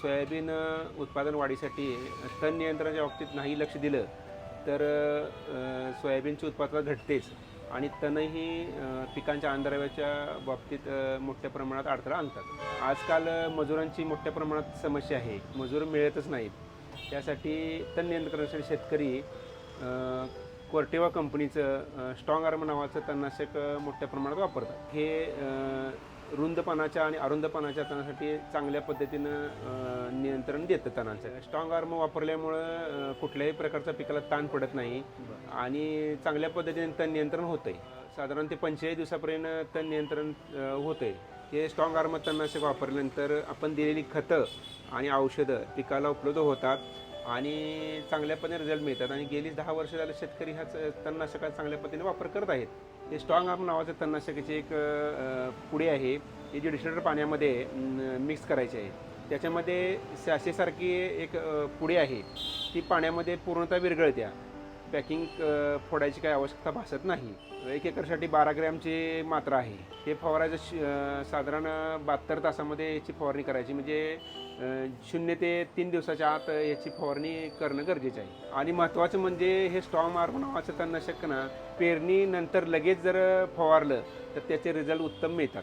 Soybean उत्पादन वाढीसाठी तण नियंत्रणाच्या बाबतीत नाही लक्ष दिलं तर सोयाबीनची सोयाबीनचे उत्पादन घटतेच. आणि तणही पिकांच्या अंधाराव्याच्या बाबतीत मोठ्या प्रमाणात अडथळा आणतात. आजकाल मजुरांची मोठ्या प्रमाणात समस्या आहे. मजूर मिळतच नाहीत. त्यासाठी तण नियंत्रणासाठी शेतकरी कोर्टेवा कंपनीचं स्ट्रॉंग आर्म नावाचं तणनाशक मोठ्या प्रमाणात वापरतात. हे रुंदपणाच्या आणि अरुंदपणाच्या तणासाठी चांगल्या पद्धतीनं नियंत्रण देतं तणाचं. स्ट्रॉंग आर्म वापरल्यामुळं कुठल्याही प्रकारचा पिकाला ताण पडत नाही आणि चांगल्या पद्धतीने तण नियंत्रण होतंय. साधारण ते पंचेचाळीस दिवसापर्यंत तण नियंत्रण अ, होतंय. हे स्ट्रॉंग आर्म तणनाशक वापरल्यानंतर आपण दिलेली खतं आणि औषधं पिकाला उपलब्ध होतात आणि चांगल्या पद्धतीने रिझल्ट मिळतात. आणि गेली दहा वर्ष झाले शेतकरी ह्याच तणनाशकाचा चांगल्या पद्धतीने वापर करत आहेत. हे स्ट्रॉंग आर्म नावाचं तणनाशकाची एक पुढे पुडी आहे. हे जी डिस्टिलेटर पाण्यामध्ये मिक्स करायचे आहे. त्याच्यामध्ये सॅशेसारखी एक पुढे पुडी आहे. ती पाण्यामध्ये पूर्णतः विरघळत्या. पॅकिंग फोडायची काही आवश्यकता भासत नाही. एक एकरसाठी बारा ग्रॅमची मात्रा आहे. हे फवारायचं श- साधारण बहात्तर तासामध्ये याची फवारणी करायची. म्हणजे शून्य ते तीन दिवसाच्या आत याची फवारणी करणं गरजेचं आहे. आणि महत्त्वाचं म्हणजे हे स्टॉम आर्म नावाचं तणनाशक ना पेरणीनंतर लगेच जर फवारलं तर त्याचे रिझल्ट उत्तम मिळतात.